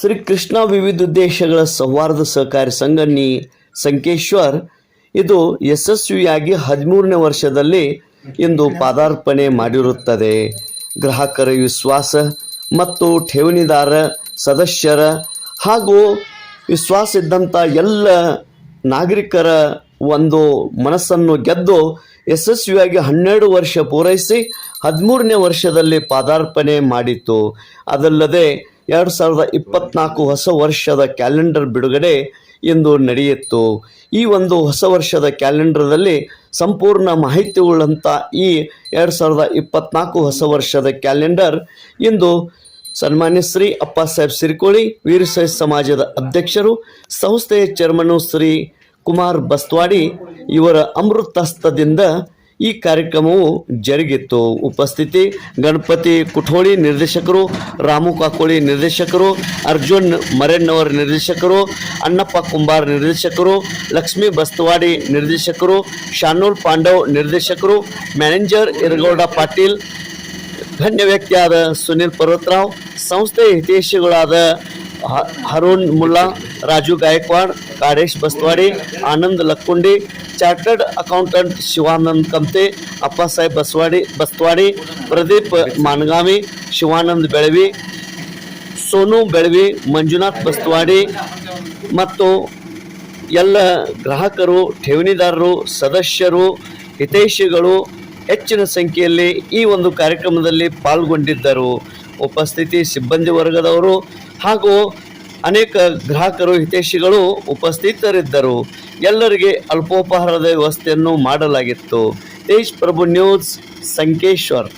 ಶ್ರೀ ಕೃಷ್ಣ ವಿವಿಧ ದೇಶಗಳ ಸೌಹಾರ್ದ ಸಹಕಾರಿ ಸಂಘ ನೀ ಸಂಕೇಶ್ವರ್. ಇದು ಯಶಸ್ವಿಯಾಗಿ ಹದಿಮೂರನೇ ವರ್ಷದಲ್ಲಿ ಇಂದು ಪಾದಾರ್ಪಣೆ ಮಾಡಿರುತ್ತದೆ. ಗ್ರಾಹಕರ ವಿಶ್ವಾಸ ಮತ್ತು ಠೇವಣಿದಾರ, ಸದಸ್ಯರ ಹಾಗೂ ವಿಶ್ವಾಸ ಇದ್ದಂಥ ಎಲ್ಲ ನಾಗರಿಕರ ಒಂದು ಮನಸ್ಸನ್ನು ಗೆದ್ದು ಯಶಸ್ವಿಯಾಗಿ ಹನ್ನೆರಡು ವರ್ಷ ಪೂರೈಸಿ ಹದಿಮೂರನೇ ವರ್ಷದಲ್ಲಿ ಪಾದಾರ್ಪಣೆ ಮಾಡಿತ್ತು. ಅದಲ್ಲದೆ ಎರಡು ಸಾವಿರದ ಇಪ್ಪತ್ನಾಲ್ಕು ಹೊಸ ವರ್ಷದ ಕ್ಯಾಲೆಂಡರ್ ಬಿಡುಗಡೆ ಇಂದು ನಡೆಯಿತು. ಈ ಒಂದು ಹೊಸ ವರ್ಷದ ಕ್ಯಾಲೆಂಡರ್ದಲ್ಲಿ ಸಂಪೂರ್ಣ ಮಾಹಿತಿ ಉಳ್ಳಂಥ ಈ ಎರಡು ಸಾವಿರದ ಇಪ್ಪತ್ನಾಲ್ಕು ಹೊಸ ವರ್ಷದ ಕ್ಯಾಲೆಂಡರ್ ಇಂದು ಸನ್ಮಾನ್ಯ ಶ್ರೀ ಅಪ್ಪ ಸಾಹೇಬ್ ಸಿರಿಕೋಳಿ ವೀರಶೈವ ಸಮಾಜದ ಅಧ್ಯಕ್ಷರು, ಸಂಸ್ಥೆಯ ಚೇರ್ಮನು ಶ್ರೀ ಕುಮಾರ್ ಬಸ್ತ್ವಾಡಿ ಇವರ ಅಮೃತಸ್ತದಿಂದ ಈ ಕಾರ್ಯಕ್ರಮವು ಜರುಗಿತ್ತು. ಉಪಸ್ಥಿತಿ, ಗಣಪತಿ ಕುಠೋಳಿ ನಿರ್ದೇಶಕರು, ರಾಮು ಕಾಕೋಳಿ ನಿರ್ದೇಶಕರು, ಅರ್ಜುನ್ ಮರೆನ್ನವರ್ ನಿರ್ದೇಶಕರು, ಅಣ್ಣಪ್ಪ ಕುಂಬಾರ್ ನಿರ್ದೇಶಕರು, ಲಕ್ಷ್ಮೀ ಬಸ್ತವಾಡಿ ನಿರ್ದೇಶಕರು ಶಾನೂರ್ ಪಾಂಡವ್ ನಿರ್ದೇಶಕರು, ಮ್ಯಾನೇಜರ್ ಇರಗೌಡ ಪಾಟೀಲ್, ಧನ್ಯ ವ್ಯಕ್ತಿಯಾದ ಸುನೀಲ್ ಪರ್ವತರಾವ್ ಸಂಸ್ಥೆಯ ಹಿತೈಷಿಗಳಾದ ಹರುಣ್ ಮುಲ್ಲಾ, ರಾಜು ಗಾಯಕ್ವಾಡ್, ಕಾಡೇಶ್ ಬಸ್ತವಾಡಿ ಆನಂದ್ ಲಕ್ಕುಂಡಿ, ಚಾರ್ಟರ್ಡ್ ಅಕೌಂಟೆಂಟ್ ಶಿವಾನಂದ್ ಕಂತೆ ಅಪ್ಪಸಾಹೇಬ್ ಬಸವಾಡಿ ಬಸ್ತವಾಡಿ ಪ್ರದೀಪ್ ಮಾನಗಾಮಿ, ಶಿವಾನಂದ್ ಬೆಳವಿ, ಸೋನು ಬೆಳವಿ, ಮಂಜುನಾಥ್ ಬಸ್ತವಾಡಿ ಮತ್ತು ಎಲ್ಲ ಗ್ರಾಹಕರು, ಠೇವಣಿದಾರರು, ಸದಸ್ಯರು, ಹಿತೈಷಿಗಳು ಹೆಚ್ಚಿನ ಸಂಖ್ಯೆಯಲ್ಲಿ ಈ ಒಂದು ಕಾರ್ಯಕ್ರಮದಲ್ಲಿ ಪಾಲ್ಗೊಂಡಿದ್ದರು. ಉಪಸ್ಥಿತಿ ಸಿಬ್ಬಂದಿ ವರ್ಗದವರು ಹಾಗೂ ಅನೇಕ ಗ್ರಾಹಕರು ಹಿತೈಷಿಗಳು ಉಪಸ್ಥಿತರಿದ್ದರು. ಎಲ್ಲರಿಗೆ ಅಲ್ಪೋಪಹಾರದ ವ್ಯವಸ್ಥೆಯನ್ನು ಮಾಡಲಾಗಿತ್ತು. ತೇಜ್ ಪ್ರಭು ನ್ಯೂಸ್ ಸಂಕೇಶ್ವರ್.